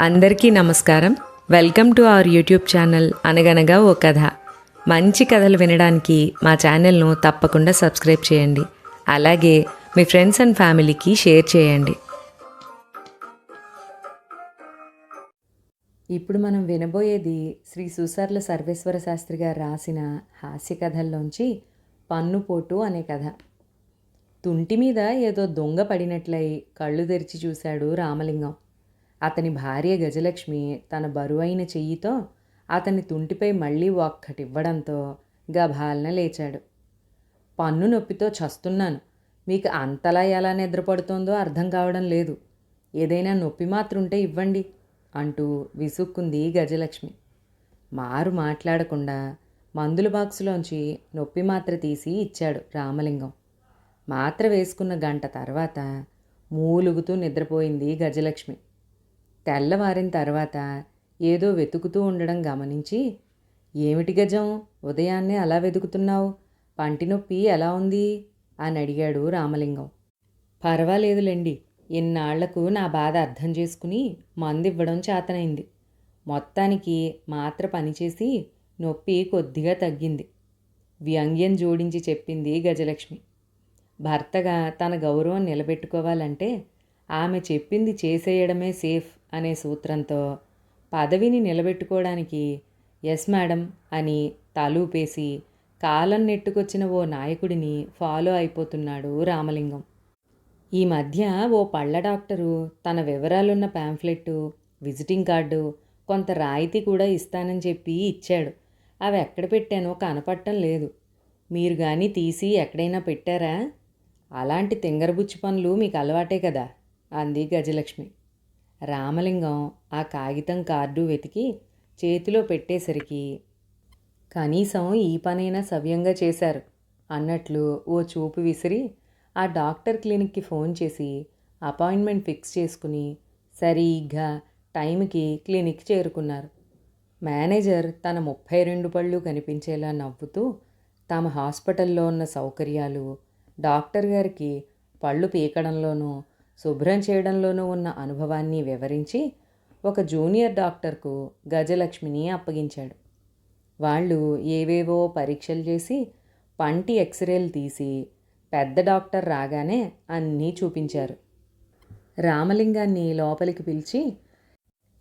అందరికీ నమస్కారం. Welcome to our YouTube channel అనగనగా ఓ కథ. మంచి కథలు వినడానికి మా ఛానల్ను తప్పకుండా సబ్స్క్రైబ్ చేయండి. అలాగే మీ ఫ్రెండ్స్ అండ్ ఫ్యామిలీకి షేర్ చేయండి. ఇప్పుడు మనం వినబోయేది శ్రీ సుసర్ల సర్వేశ్వర శాస్త్రి గారు రాసిన హాస్య కథల్లోంచి పన్నుపోటు అనే కథ. తుంటి మీద ఏదో దొంగ పడినట్లయి కళ్ళు తెరిచి చూశాడు రామలింగం. అతని భార్య గజలక్ష్మి తన బరువైన చెయ్యితో అతని తుంటిపై మళ్ళీ ఒక్కటివ్వడంతో గభాలన లేచాడు. పన్ను నొప్పితో చస్తున్నాను. మీకు అంతలా ఎలా నిద్రపడుతోందో అర్థం కావడం లేదు. ఏదైనా నొప్పి మాత్రుంటే ఇవ్వండి అంటూ విసుక్కుంది గజలక్ష్మి. మారు మాట్లాడకుండా మందుల బాక్సులోంచి నొప్పి మాత్ర తీసి ఇచ్చాడు రామలింగం. మాత్ర వేసుకున్న గంట తర్వాత మూలుగుతూ నిద్రపోయింది గజలక్ష్మి. తెల్లవారిన తర్వాత ఏదో వెతుకుతూ ఉండడం గమనించి ఏమిటి గజం? ఉదయాన్నే అలా వెతుకుతున్నావు? పంటి నొప్పి ఎలా ఉంది? అని అడిగాడు రామలింగం. పర్వాలేదులేండి. ఇన్నాళ్ళకు నా బాధ అర్థం చేసుకుని మందు ఇవ్వడం చేతనైంది. మొత్తానికి మాత్ర పనిచేసి నొప్పి కొద్దిగా తగ్గింది. వ్యంగ్యం జోడించి చెప్పింది గజలక్ష్మి. భర్తగా తన గౌరవం నిలబెట్టుకోవాలంటే ఆమె చెప్పింది చేసేయడమే సేఫ్ అనే సూత్రంతో పదవిని నిలబెట్టుకోవడానికి ఎస్ మేడం అని తలూపేసి కాలం నెట్టుకొచ్చిన ఓ నాయకుడిని ఫాలో అయిపోతున్నాడు రామలింగం. ఈ మధ్య ఓ పళ్ళ డాక్టరు తన వివరాలున్న ప్యాంఫ్లెట్టు విజిటింగ్ కార్డు కొంత రాయితీ కూడా ఇస్తానని చెప్పి ఇచ్చాడు. అవి ఎక్కడ పెట్టానో కనపడటం లేదు. మీరు కానీ తీసి ఎక్కడైనా పెట్టారా? అలాంటి తింగరబుచ్చి పనులు మీకు అలవాటే కదా. అంది గజలక్ష్మి. రామలింగం ఆ కాగితం కార్డు వెతికి చేతిలో పెట్టేసరికి కనీసం ఈ పనైనా సవ్యంగా చేశారు అన్నట్లు ఓ చూపు విసిరి ఆ డాక్టర్ క్లినిక్కి ఫోన్ చేసి అపాయింట్మెంట్ ఫిక్స్ చేసుకుని సరిగ్గా టైంకి క్లినిక్ చేరుకున్నారు. మేనేజర్ తన ముప్పై రెండు పళ్ళు కనిపించేలా నవ్వుతూ తమ హాస్పిటల్లో ఉన్న సౌకర్యాలు డాక్టర్ గారికి పళ్ళు పీకడంలోనూ శుభ్రం చేయడంలోనూ ఉన్న అనుభవాన్ని వివరించి ఒక జూనియర్ డాక్టర్కు గజలక్ష్మిని అప్పగించాడు. వాళ్ళు ఏవేవో పరీక్షలు చేసి పంటి ఎక్స్రేలు తీసి పెద్ద డాక్టర్ రాగానే అన్నీ చూపించారు. రామలింగాన్ని లోపలికి పిలిచి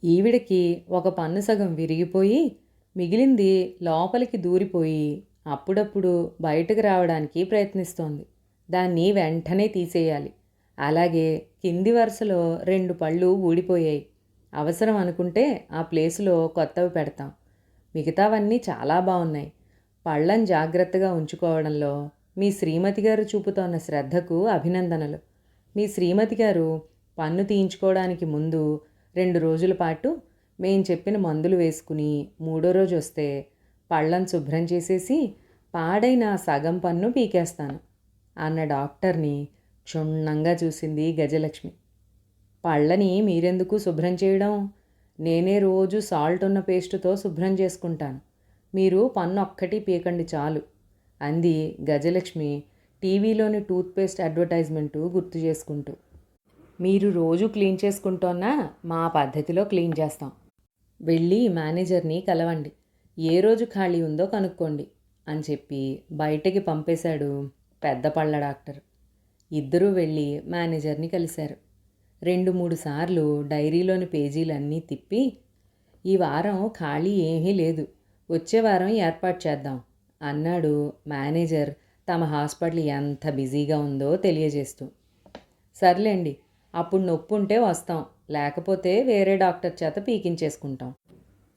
ఈవిడకి ఒక పన్ను సగం విరిగిపోయి మిగిలింది లోపలికి దూరిపోయి అప్పుడప్పుడు బయటకు రావడానికి ప్రయత్నిస్తోంది. దాన్ని వెంటనే తీసేయాలి. అలాగే కింది వరుసలో రెండు పళ్ళు ఊడిపోయాయి. అవసరం అనుకుంటే ఆ ప్లేసులో కొత్తవి పెడతాం. మిగతావన్నీ చాలా బాగున్నాయి పళ్ళని జాగ్రత్తగా ఉంచుకోవడంలో మీ శ్రీమతి గారు చూపుతోన్న శ్రద్ధకు అభినందనలు. మీ శ్రీమతి గారు పన్ను తీయించుకోవడానికి ముందు రెండు రోజుల పాటు మేం చెప్పిన మందులు వేసుకుని మూడో రోజు వస్తే పళ్ళను శుభ్రం చేసేసి పాడైన సగం పన్ను పీకేస్తాను అన్న డాక్టర్ని క్షుణ్ణంగా చూసింది గజలక్ష్మి. పళ్ళని మీరెందుకు శుభ్రం చేయడం? నేనే రోజు సాల్ట్ ఉన్న పేస్టుతో శుభ్రం చేసుకుంటాను. మీరు పన్ను ఒక్కటి పీకండి చాలు అంది గజలక్ష్మి టీవీలోని టూత్పేస్ట్ అడ్వర్టైజ్మెంటు గుర్తు చేసుకుంటూ. మీరు రోజు క్లీన్ చేసుకుంటోన్నా మా పద్ధతిలో క్లీన్ చేస్తాం. వెళ్ళి మేనేజర్ని కలవండి. ఏ రోజు ఖాళీ ఉందో కనుక్కోండి అని చెప్పి బయటకి పంపేశాడు పెద్ద పళ్ళ డాక్టర్. ఇద్దరూ వెళ్ళి మేనేజర్ని కలిశారు. రెండు మూడు సార్లు డైరీలోని పేజీలన్నీ తిప్పి ఈ వారం ఖాళీ ఏమీ లేదు. వచ్చే వారం ఏర్పాటు చేద్దాం అన్నాడు మేనేజర్ తమ హాస్పిటల్ ఎంత బిజీగా ఉందో తెలియజేస్తూ. సర్లేండి అప్పుడు నొప్పి ఉంటే వస్తాం లేకపోతే వేరే డాక్టర్ చేత పీకించేసుకుంటాం.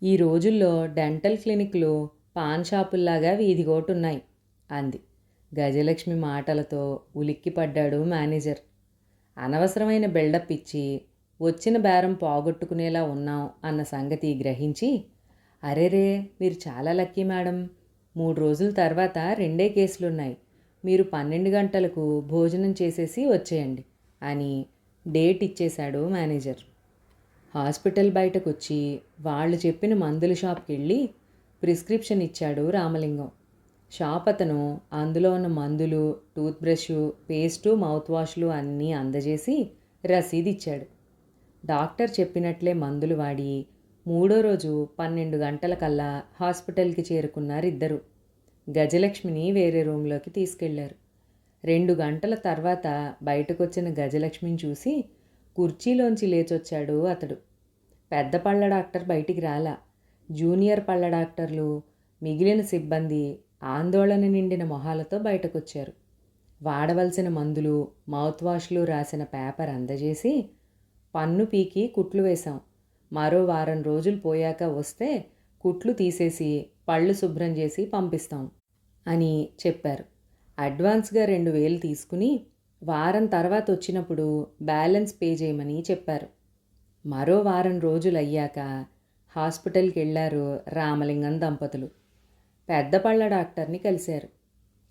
ఈ రోజుల్లో డెంటల్ క్లినిక్లు పాన్ షాపుల్లాగా వీధిగోటున్నాయి అంది. గజలక్ష్మి మాటలతో ఉలిక్కిపడ్డాడు మేనేజర్. అనవసరమైన బిల్డప్ ఇచ్చి వచ్చిన బేరం పోగొట్టుకునేలా ఉన్నాం అన్న సంగతి గ్రహించి అరేరే మీరు చాలా లక్కీ మేడం. మూడు రోజుల తర్వాత రెండే కేసులున్నాయి. మీరు పన్నెండు గంటలకు భోజనం చేసేసి వచ్చేయండి అని డేట్ ఇచ్చేశాడు మేనేజర్. హాస్పిటల్ బయటకు వచ్చి వాళ్ళు చెప్పిన మందుల షాప్కి వెళ్ళి ప్రిస్క్రిప్షన్ ఇచ్చాడు రామలింగం. షాప్ అతను అందులో ఉన్న మందులు టూత్ బ్రష్ పేస్టు మౌత్ వాష్లు అన్నీ అందజేసి రసీదు ఇచ్చాడు డాక్టర్ చెప్పినట్లే మందులు వాడి మూడో రోజు పన్నెండు గంటలకల్లా హాస్పిటల్కి చేరుకున్నారు ఇద్దరు గజలక్ష్మిని వేరే రూమ్లోకి తీసుకెళ్ళారు. రెండు గంటల తర్వాత బయటకొచ్చిన గజలక్ష్మిని చూసి కుర్చీలోంచి లేచొచ్చాడు అతడు. పెద్ద పళ్ళ డాక్టర్ బయటికి రాలా. జూనియర్ పళ్ళ డాక్టర్లు మిగిలిన సిబ్బంది ఆందోళన నిండిన మొహాలతో బయటకొచ్చారు. వాడవలసిన మందులు మౌత్ వాష్లు రాసిన పేపర్ అందజేసి పన్ను పీకి కుట్లు వేశాం. మరో వారం రోజులు పోయాక వస్తే కుట్లు తీసేసి పళ్ళు శుభ్రం చేసి పంపిస్తాం అని చెప్పారు. అడ్వాన్స్గా రెండు వేలు తీసుకుని వారం తర్వాత వచ్చినప్పుడు బ్యాలెన్స్ పే చేయమని చెప్పారు. మరో వారం రోజులు అయ్యాక హాస్పిటల్కి వెళ్ళారు రామలింగం దంపతులు. పెద్ద పళ్ళ డాక్టర్ని కలిశారు.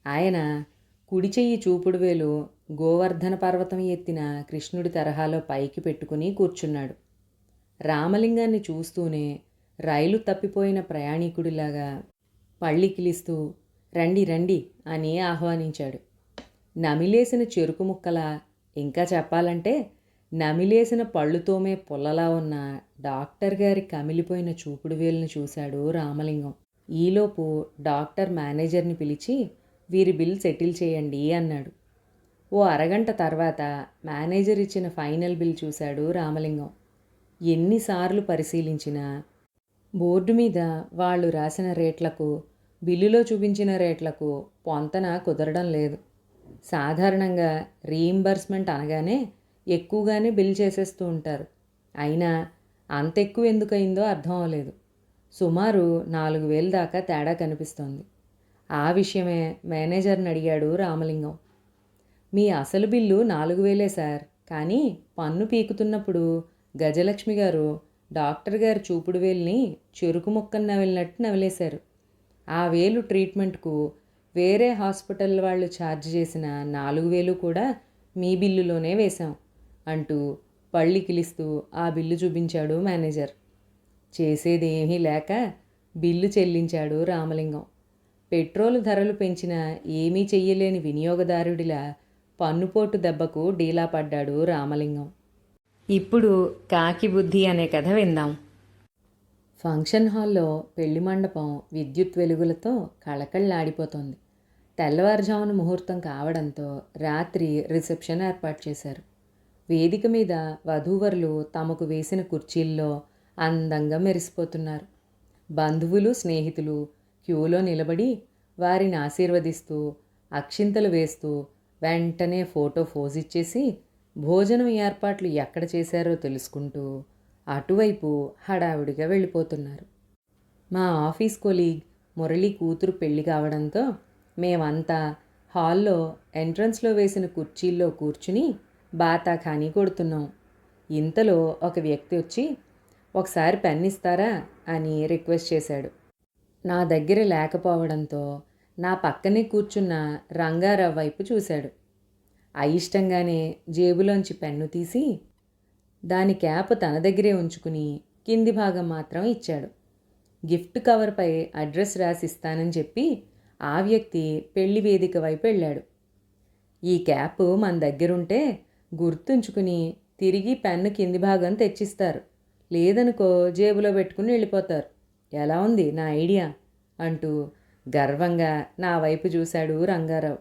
ఆయన కుడి చెయ్యి చూపుడు వేలు గోవర్ధన పర్వతం ఎత్తిన కృష్ణుడి తరహాలో పైకి పెట్టుకుని కూర్చున్నాడు. రామలింగాన్ని చూస్తూనే రైలు తప్పిపోయిన ప్రయాణికుడిలాగా పళ్ళికిలిస్తూ రండి రండి అని ఆహ్వానించాడు. నమిలేసిన చెరుకు ముక్కల ఇంకా చెప్పాలంటే నమిలేసిన పళ్ళుతోమే పుల్లలా ఉన్న డాక్టర్ గారి కమిలిపోయిన చూపుడు వేలును చూశాడు రామలింగం. ఈలోపు డాక్టర్ మేనేజర్ని పిలిచి వీరి బిల్ సెటిల్ చేయండి అన్నాడు. ఓ అరగంట తర్వాత మేనేజర్ ఇచ్చిన ఫైనల్ బిల్ చూశాడు రామలింగం. ఎన్నిసార్లు పరిశీలించినా బోర్డు మీద వాళ్ళు రాసిన రేట్లకు బిల్లులో చూపించిన రేట్లకు పొంతన కుదరడం లేదు. సాధారణంగా రీయింబర్స్మెంట్ అనగానే ఎక్కువగానే బిల్ చేసేస్తూ ఉంటారు. అయినా అంత ఎక్కువ ఎందుకు అర్థం అవ్వలేదు. సుమారు నాలుగు వేలు దాకా తేడా కనిపిస్తోంది. ఆ విషయమే మేనేజర్ని అడిగాడు రామలింగం. మీ అసలు బిల్లు నాలుగు వేలే సార్ కానీ పన్ను పీకుతున్నప్పుడు గజలక్ష్మి గారు డాక్టర్ గారి చూపుడు వేలుని చెరుకు ముక్కను నవిలినట్టు నవిలేశారు. ఆ వేలు ట్రీట్మెంట్కు వేరే హాస్పిటల్ వాళ్ళు ఛార్జ్ చేసిన నాలుగు వేలు కూడా మీ బిల్లులోనే వేశాం అంటూ పళ్ళి కిలిస్తూ ఆ బిల్లు చూపించాడు మేనేజర్. చేసేదేమీ లేక బిల్లు చెల్లించాడు రామలింగం. పెట్రోల్ ధరలు పెంచిన ఏమీ చెయ్యలేని వినియోగదారుడిలా పన్నుపోటు దెబ్బకు డీలా పడ్డాడు రామలింగం. ఇప్పుడు కాకి బుద్ధి అనే కథ విందాం. ఫంక్షన్ హాల్లో పెళ్ళి మండపం విద్యుత్ వెలుగులతో కళకళ్ళాడిపోతోంది తెల్లవారుజామున ముహూర్తం కావడంతో రాత్రి రిసెప్షన్ ఏర్పాటు చేశారు. వేదిక మీద వధూవరులు తమకు వేసిన కుర్చీల్లో అందంగా మెరిసిపోతున్నారు. బంధువులు స్నేహితులు క్యూలో నిలబడి వారిని ఆశీర్వదిస్తూ అక్షింతలు వేస్తూ వెంటనే ఫోటో ఫోజ్ ఇచ్చేసి భోజనం ఏర్పాట్లు ఎక్కడ చేశారో తెలుసుకుంటూ అటువైపు హడావిడిగా వెళ్ళిపోతున్నారు. మా ఆఫీస్ కొలీగ్ మురళి కూతురు పెళ్ళి కావడంతో మేమంతా హాల్లో ఎంట్రన్స్లో వేసిన కుర్చీల్లో కూర్చుని బాతాఖానీ కొడుతున్నాం. ఇంతలో ఒక వ్యక్తి వచ్చి ఒకసారి పెన్ ఇస్తారా అని రిక్వెస్ట్ చేశాడు. నా దగ్గర లేకపోవడంతో నా పక్కనే కూర్చున్న రంగారావు వైపు చూశాడు. అయిష్టంగానే జేబులోంచి పెన్ను తీసి దాని క్యాప్ తన దగ్గరే ఉంచుకుని కింది భాగం మాత్రం ఇచ్చాడు. గిఫ్ట్ కవర్పై అడ్రస్ రాసిస్తానని చెప్పి ఆ వ్యక్తి పెళ్ళి వేదిక వైపు వెళ్ళాడు. ఈ క్యాప్ మన దగ్గరుంటే గుర్తుంచుకుని తిరిగి పెన్ను కింది భాగం తెచ్చిస్తారు. లేదనుకో జేబులో పెట్టుకుని వెళ్ళిపోతారు. ఎలా ఉంది నా ఐడియా? అంటూ గర్వంగా నా వైపు చూశాడు రంగారావు.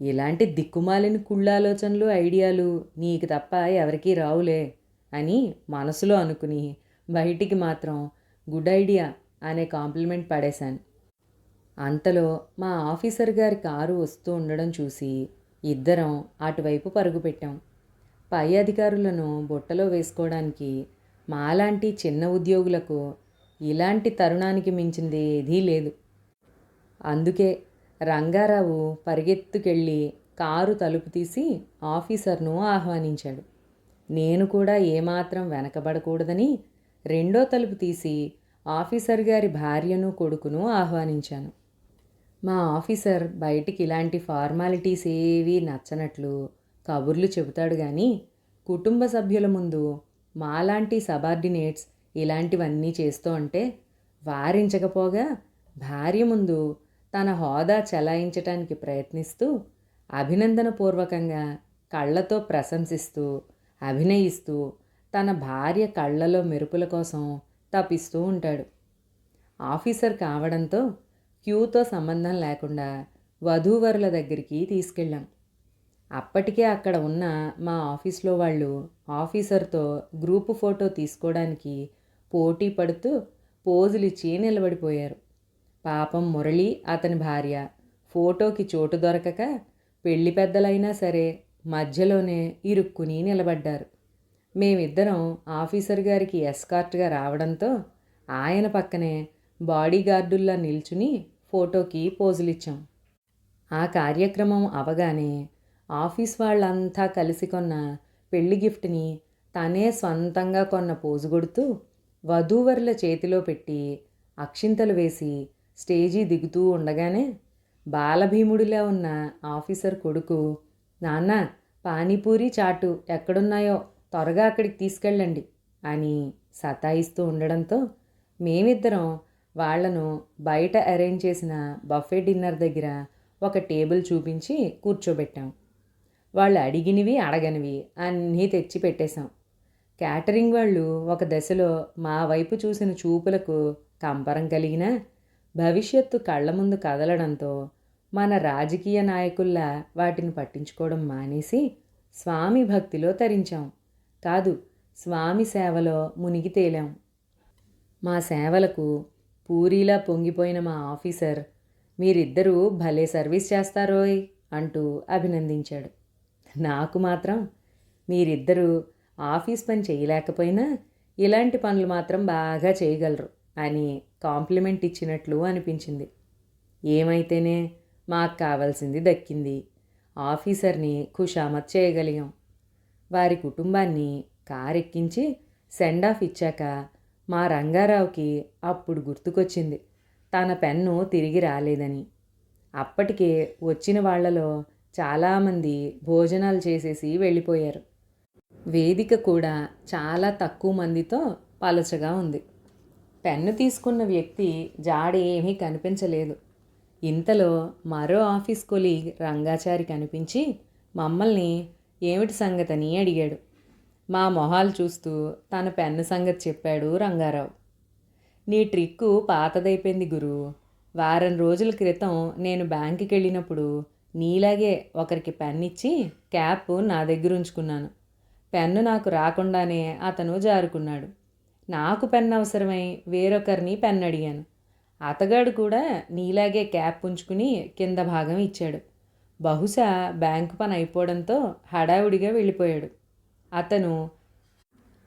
ఇలాంటి దిక్కుమాలిన కుళ్ళాలోచనలు ఐడియాలు నీకు తప్ప ఎవరికీ రావులే అని మనసులో అనుకుని బయటికి మాత్రం గుడ్ ఐడియా అనే కాంప్లిమెంట్ పడేశాను. అంతలో మా ఆఫీసర్ గారి కారు వస్తూ ఉండడం చూసి ఇద్దరం అటువైపు పరుగుపెట్టాం పై అధికారులను బుట్టలో వేసుకోవడానికి మాలాంటి చిన్న ఉద్యోగులకు ఇలాంటి తరుణానికి మించింది ఏదీ లేదు. అందుకే రంగారావు పరిగెత్తుకెళ్ళి కారు తలుపు తీసి ఆఫీసర్ను ఆహ్వానించాడు. నేను కూడా ఏమాత్రం వెనకబడకూడదని రెండో తలుపు తీసి ఆఫీసర్ గారి భార్యను కొడుకును ఆహ్వానించాను. మా ఆఫీసర్ బయటికి ఇలాంటి ఫార్మాలిటీస్ ఏవీ నచ్చనట్లు కబుర్లు చెబుతాడు కానీ కుటుంబ సభ్యుల ముందు మాలాంటి సబార్డినేట్స్ ఇలాంటివన్నీ చేస్తూ ఉంటే వారించకపోగా భార్య ముందు తన హోదా చెలాయించటానికి ప్రయత్నిస్తూ అభినందనపూర్వకంగా కళ్ళతో ప్రశంసిస్తూ అభినయిస్తూ తన భార్య కళ్ళలో మెరుపుల కోసం తపిస్తూ ఉంటాడు. ఆఫీసర్ కావడంతో క్యూతో సంబంధం లేకుండా వధూవరుల దగ్గరికి తీసుకెళ్ళాం. అప్పటికే అక్కడ ఉన్న మా ఆఫీస్లో వాళ్ళు ఆఫీసర్తో గ్రూపు ఫోటో తీసుకోవడానికి పోటీ పడుతూ పోజులిచ్చి నిలబడిపోయారు. పాపం మురళి అతని భార్య ఫోటోకి చోటు దొరకక పెళ్ళి పెద్దలైనా సరే మధ్యలోనే ఇరుక్కుని నిలబడ్డారు. మేమిద్దరం ఆఫీసర్ గారికి ఎస్కార్ట్గా రావడంతో ఆయన పక్కనే బాడీగార్డుల్లా నిల్చుని ఫోటోకి పోజులిచ్చాం. ఆ కార్యక్రమం అవగానే ఆఫీస్ వాళ్ళంతా కలిసి కొన్న పెళ్ళి గిఫ్ట్ని తనే స్వంతంగా కొన్న పోజు కొడుతూ వధూవరుల చేతిలో పెట్టి అక్షింతలు వేసి స్టేజీ దిగుతూ ఉండగానే బాలభీముడిలా ఉన్న ఆఫీసర్ కొడుకు నాన్న పానీపూరి చాటు ఎక్కడున్నాయో త్వరగా అక్కడికి తీసుకెళ్ళండి అని సతాయిస్తూ ఉండడంతో మేమిద్దరం వాళ్ళను బయట అరేంజ్ చేసిన బఫే డిన్నర్ దగ్గర ఒక టేబుల్ చూపించి కూర్చోబెట్టాం. వాళ్ళు అడిగినవి అడగనివి అన్నీ తెచ్చి పెట్టేశాం క్యాటరింగ్ వాళ్ళు ఒక దశలో మా వైపు చూసిన చూపులకు కంపరం కలిగిన భవిష్యత్తు కళ్ళ ముందు కదలడంతో మన రాజకీయ నాయకుల్లా వాటిని పట్టించుకోవడం మానేసి స్వామి భక్తిలో తరించాం. కాదు స్వామి సేవలో మునిగి తేలాం. మా సేవలకు పూరీలా పొంగిపోయిన మా ఆఫీసర్ మీరిద్దరూ భలే సర్వీస్ చేస్తారోయ్ అంటూ అభినందించాడు. నాకు మాత్రం మీరిద్దరూ ఆఫీస్ పని చేయలేకపోయినా ఇలాంటి పనులు మాత్రం బాగా చేయగలరు అని కాంప్లిమెంట్ ఇచ్చినట్లు అనిపించింది. ఏమైతేనే మాకు కావాల్సింది దక్కింది. ఆఫీసర్ని ఖుషామత్ చేయగలిగాం. వారి కుటుంబాన్ని కారెక్కించి సెండ్ ఆఫ్ ఇచ్చాక మా రంగారావుకి అప్పుడు గుర్తుకొచ్చింది తన పెన్ను తిరిగి రాలేదని. అప్పటికే వచ్చిన వాళ్ళలో చాలామంది భోజనాలు చేసేసి వెళ్ళిపోయారు. వేదిక కూడా చాలా తక్కువ మందితో పలచగా ఉంది. పెన్ను తీసుకున్న వ్యక్తి జాడ ఏమీ కనిపించలేదు. ఇంతలో మరో ఆఫీస్ కొలీగ్ రంగాచారి కనిపించి మమ్మల్ని ఏమిటి సంగతని అడిగాడు. మా మొహాలు చూస్తూ తన పెన్ను సంగతి చెప్పాడు రంగారావు. నీ ట్రిక్కు పాతదైపోయింది గురు. వారం రోజుల క్రితం నేను బ్యాంకుకి వెళ్ళినప్పుడు నీలాగే ఒకరికి పెన్ ఇచ్చి క్యాప్ నా దగ్గర ఉంచుకున్నాను. పెన్ను నాకు రాకుండానే అతను జారుకున్నాడు. నాకు పెన్ అవసరమై వేరొకరిని పెన్ అడిగాను. అతగాడు కూడా నీలాగే క్యాప్ ఉంచుకుని కింద భాగం ఇచ్చాడు. బహుశా బ్యాంకు పని అయిపోవడంతో హడావుడిగా వెళ్ళిపోయాడు. అతను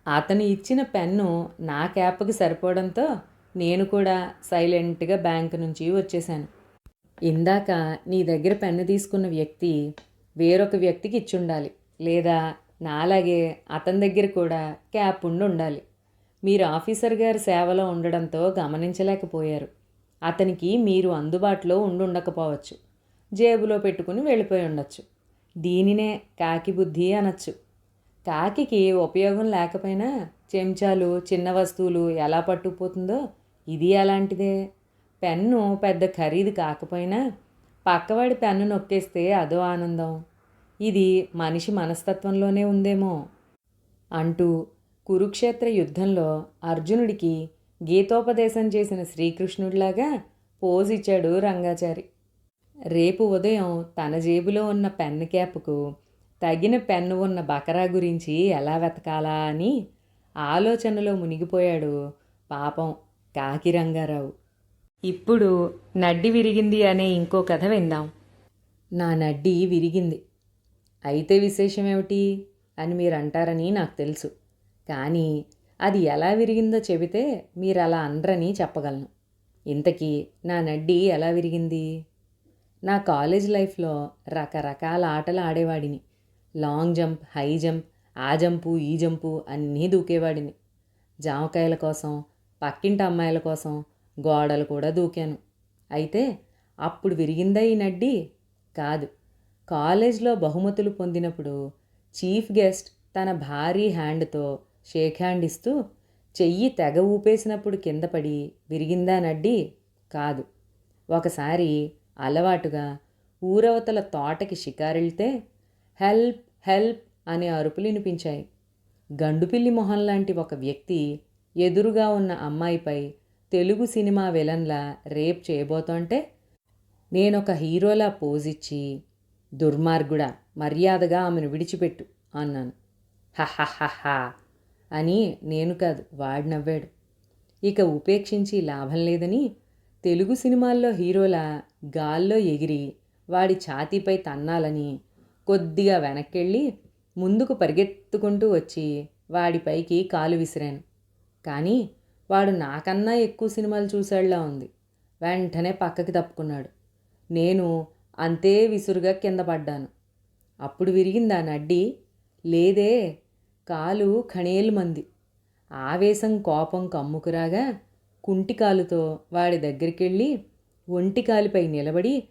అతను ఇచ్చిన పెన్ను నా క్యాప్కి సరిపోవడంతో నేను కూడా సైలెంట్గా బ్యాంకు నుంచి వచ్చేసాను. ఇందాక నీ దగ్గర పెన్ను తీసుకున్న వ్యక్తి వేరొక వ్యక్తికి ఇచ్చుండాలి. లేదా నాలాగే అతని దగ్గర కూడా క్యాప్ ఉండి ఉండాలి. మీరు ఆఫీసర్ గారి సేవలో ఉండడంతో గమనించలేకపోయారు. అతనికి మీరు అందుబాటులో ఉండి ఉండకపోవచ్చు. జేబులో పెట్టుకుని వెళ్ళిపోయి ఉండొచ్చు. దీనినే కాకి బుద్ధి అనొచ్చు. కాకికి ఉపయోగం లేకపోయినా చెంచాలు చిన్న వస్తువులు ఎలా పట్టుకుపోతుందో ఇది అలాంటిదే. పెన్ను పెద్ద ఖరీదు కాకపోయినా పక్కవాడి పెన్ను నొక్కేస్తే అదో ఆనందం. ఇది మనిషి మనస్తత్వంలోనే ఉందేమో. అంటూ కురుక్షేత్ర యుద్ధంలో అర్జునుడికి గీతోపదేశం చేసిన శ్రీకృష్ణుడిలాగా పోజిచ్చాడు రంగాచారి. రేపు ఉదయం తన జేబులో ఉన్న పెన్ను క్యాప్కు తగిన పెన్ను ఉన్న బకరా గురించి ఎలా వెతకాలా అని ఆలోచనలో మునిగిపోయాడు పాపం కాకి రంగారావు. ఇప్పుడు నడ్డి విరిగింది అనే ఇంకో కథ విందాం. నా నడ్డి విరిగింది. అయితే విశేషం ఏమిటి అని మీరు అంటారని నాకు తెలుసు. కానీ అది ఎలా విరిగిందో చెబితే మీరు అలా అనరని చెప్పగలను. ఇంతకీ నా నడ్డి ఎలా విరిగింది? నా కాలేజ్ లైఫ్లో రకరకాల ఆటలు ఆడేవాడిని. లాంగ్ జంప్ హై జంప్ ఆ జంపు ఈ జంపు అన్నీ దూకేవాడిని. జామకాయల కోసం పక్కింటి అమ్మాయిల కోసం గోడలు కూడా దూకాను. అయితే అప్పుడు విరిగిందా ఈ నడ్డి? కాదు. కాలేజ్లో బహుమతులు పొందినప్పుడు చీఫ్ గెస్ట్ తన భారీ హ్యాండ్తో షేక్ హ్యాండ్ ఇస్తూ చెయ్యి తెగ ఊపేసినప్పుడు కింద పడి విరిగిందా నడ్డి? కాదు. ఒకసారి అలవాటుగా ఊరవతల తోటకి షికారెళ్తే హెల్ప్ హెల్ప్ అనే అరుపులు వినిపించాయి. గండుపిల్లి మొహం లాంటి ఒక వ్యక్తి ఎదురుగా ఉన్న అమ్మాయిపై తెలుగు సినిమా విలన్లా రేప్ చేయబోతుంటే నేనొక హీరోలా పోజిచ్చి దుర్మార్గుడా మర్యాదగా ఆమెను విడిచిపెట్టు అన్నాను. హహహహా అని నేను కాదు వాడు నవ్వాడు. ఇక ఉపేక్షించి లాభం లేదని తెలుగు సినిమాల్లో హీరోలా గాల్లో ఎగిరి వాడి ఛాతీపై తన్నాలని కొద్దిగా వెనక్కెళ్ళి ముందుకు పరిగెత్తుకుంటూ వచ్చి వాడిపైకి కాలు విసిరాను. కానీ వాడు నాకన్నా ఎక్కువ సినిమాలు చూసాడులా ఉంది. వెంటనే పక్కకి తప్పుకున్నాడు. నేను అంతే విసురుగా కింద పడ్డాను. అప్పుడు విరిగిందా నడ్డి. లేదే కాలు ఖణేలు మంది. ఆవేశం కోపం కమ్ముకురాగా కుంటి కాలుతో వాడి దగ్గరికెళ్ళి ఒంటి కాలిపై నిలబడి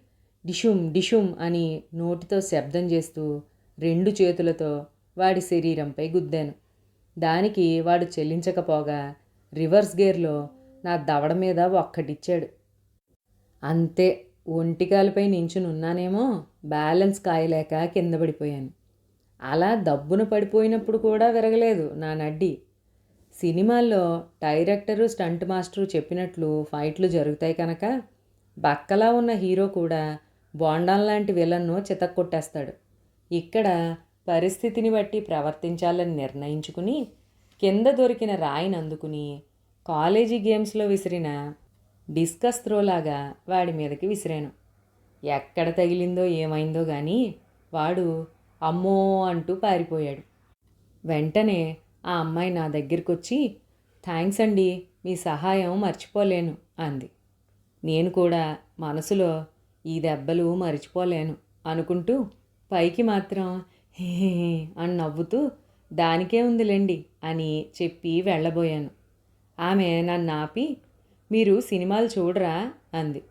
డిషుమ్ డిషుమ్ అని నోటితో శబ్దం చేస్తూ రెండు చేతులతో వాడి శరీరంపై గుద్దాను. దానికి వాడు చెల్లించకపోగా రివర్స్ గేర్లో నా దవడ మీద ఒక్కటిచ్చాడు అంతే ఒంటికాలపై నించునున్నానేమో బ్యాలెన్స్ కాయలేక కింద పడిపోయాను. అలా దబ్బున పడిపోయినప్పుడు కూడా విరగలేదు నా నడ్డి. సినిమాల్లో డైరెక్టరు స్టంట్ మాస్టరు చెప్పినట్లు ఫైట్లు జరుగుతాయి కనుక బక్కలా ఉన్న హీరో కూడా బోండాన్ లాంటి విలన్ను చితక్కొట్టేస్తాడు. ఇక్కడ పరిస్థితిని బట్టి ప్రవర్తించాలని నిర్ణయించుకుని కింద దొరికిన రాయిని అందుకుని కాలేజీ గేమ్స్లో విసిరిన డిస్కస్ త్రోలాగా వాడి మీదకి విసిరాను. ఎక్కడ తగిలిందో ఏమైందో కానీ వాడు అమ్మో అంటూ పారిపోయాడు. వెంటనే ఆ అమ్మాయి నా దగ్గరికి వచ్చి థ్యాంక్స్ అండి మీ సహాయం మర్చిపోలేను అంది. నేను కూడా మనసులో ఈ దెబ్బలు మర్చిపోలేను అనుకుంటూ పైకి మాత్రం అని నవ్వుతూ దానికే ఉందిలేండి అని చెప్పి వెళ్ళబోయాను. ఆమె నన్ను ఆపి మీరు సినిమాలు చూడరా? అంది.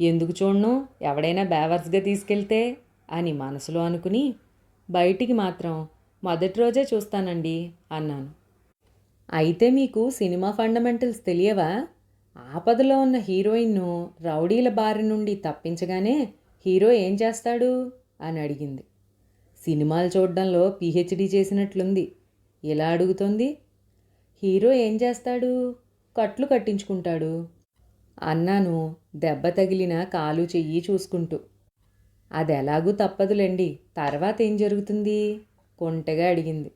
ఎందుకు చూడను? ఎవడైనా బేవర్స్గా తీసుకెళ్తే? అని మనసులో అనుకుని బయటికి మాత్రం మొదటి రోజే చూస్తానండి అన్నాను. అయితే మీకు సినిమా ఫండమెంటల్స్ తెలియవా? ఆపదలో ఉన్న హీరోయిన్ను రౌడీల బారి నుండి తప్పించగానే హీరో ఏం చేస్తాడు? అని అడిగింది. సినిమాలు చూడడంలో పిహెచ్డి చేసినట్లుంది. ఇలా అడుగుతోంది? హీరో ఏం చేస్తాడు? కట్లు కట్టించుకుంటాడు. అన్నాను దెబ్బ తగిలిన కాలు చెయ్యి చూసుకుంటూ. అది ఎలాగూ తప్పదులేండి. తర్వాత ఏం జరుగుతుంది? కొంటగా అడిగింది.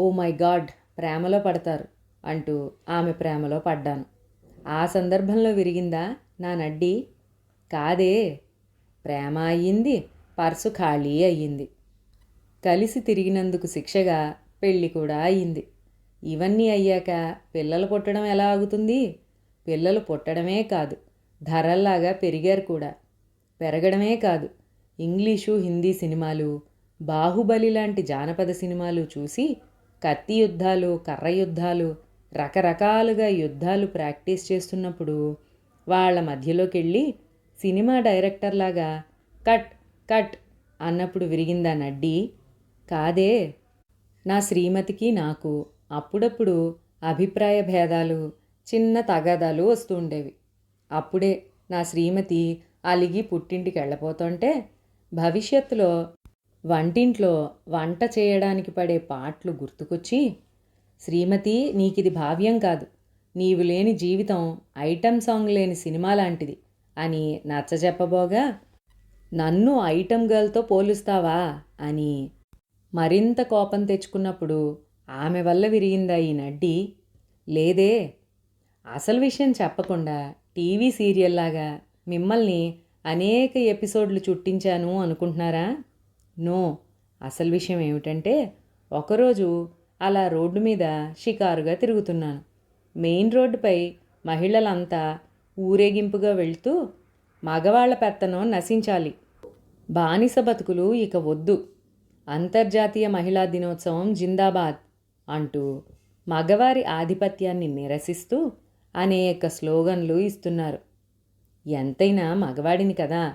ఓ మై గాడ్ ప్రేమలో పడతారు అంటూ ఆమె ప్రేమలో పడ్డాను. ఆ సందర్భంలో విరిగిందా నా నడ్డి? కాదే ప్రేమ అయ్యింది పర్సు ఖాళీ అయ్యింది. కలిసి తిరిగినందుకు శిక్షగా పెళ్ళి కూడా అయింది ఇవన్నీ అయ్యాక పిల్లలు పుట్టడం ఎలా ఆగుతుంది? పిల్లలు పుట్టడమే కాదు ధరల్లాగా పెరిగారు కూడా. పెరగడమే కాదు ఇంగ్లీషు హిందీ సినిమాలు బాహుబలి లాంటి జానపద సినిమాలు చూసి కత్తి యుద్ధాలు కర్ర యుద్ధాలు రకరకాలుగా యుద్ధాలు ప్రాక్టీస్ చేస్తున్నప్పుడు వాళ్ళ మధ్యలోకి వెళ్ళి సినిమా డైరెక్టర్లాగా కట్ కట్ అన్నప్పుడు విరిగిందా నడ్డి? కాదే. నా శ్రీమతికి నాకు అప్పుడప్పుడు అభిప్రాయ భేదాలు చిన్న తగాదాలు వస్తూ ఉండేవి. అప్పుడే నా శ్రీమతి అలిగి పుట్టింటికి వెళ్ళిపోతుంటే భవిష్యత్తులో వంటింట్లో వంట చేయడానికి పడే పాటలు గుర్తుకొచ్చి శ్రీమతి నీకిది భావ్యం కాదు. నీవు లేని జీవితం ఐటమ్ సాంగ్ లేని సినిమా లాంటిది అని నచ్చజెప్పబోగా నన్ను ఐటమ్ గర్ల్తో పోలుస్తావా? అని మరింత కోపం తెచ్చుకున్నప్పుడు ఆమె వల్ల విరిగిందా ఈ నడ్డి? లేదే. అసలు విషయం చెప్పకుండా టీవీ సీరియల్లాగా మిమ్మల్ని అనేక ఎపిసోడ్లు చుట్టించాను అనుకుంటున్నారా? నో. అసలు విషయం ఏమిటంటే ఒకరోజు అలా రోడ్డు మీద షికారుగా తిరుగుతున్నాను. మెయిన్ రోడ్డుపై మహిళలంతా ఊరేగింపుగా వెళ్తూ మగవాళ్ళ పెత్తనం నశించాలి. బానిస బతుకులు ఇక వద్దు. అంతర్జాతీయ మహిళా దినోత్సవం జిందాబాద్ అంటూ మగవారి ఆధిపత్యాన్ని నిరసిస్తూ అనేక స్లోగన్లు ఇస్తున్నారు. ఎంతైనా మగవాడిని కదా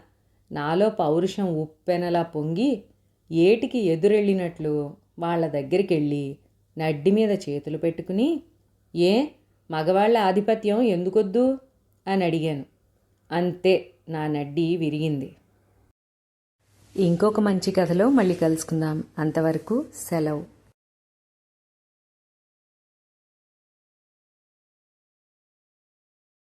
నాలో పౌరుషం ఉప్పెనలా పొంగి ఏటికి ఎదురెళ్ళినట్లు వాళ్ళ దగ్గరికి వెళ్ళి నడ్డి మీద చేతులు పెట్టుకుని ఏ మగవాళ్ళ ఆధిపత్యం ఎందుకొద్దు? అని అడిగాను. అంతే నా నడ్డి విరిగింది. ఇంకొక మంచి కథలో మళ్ళీ కలుసుకుందాం. అంతవరకు సెలవు.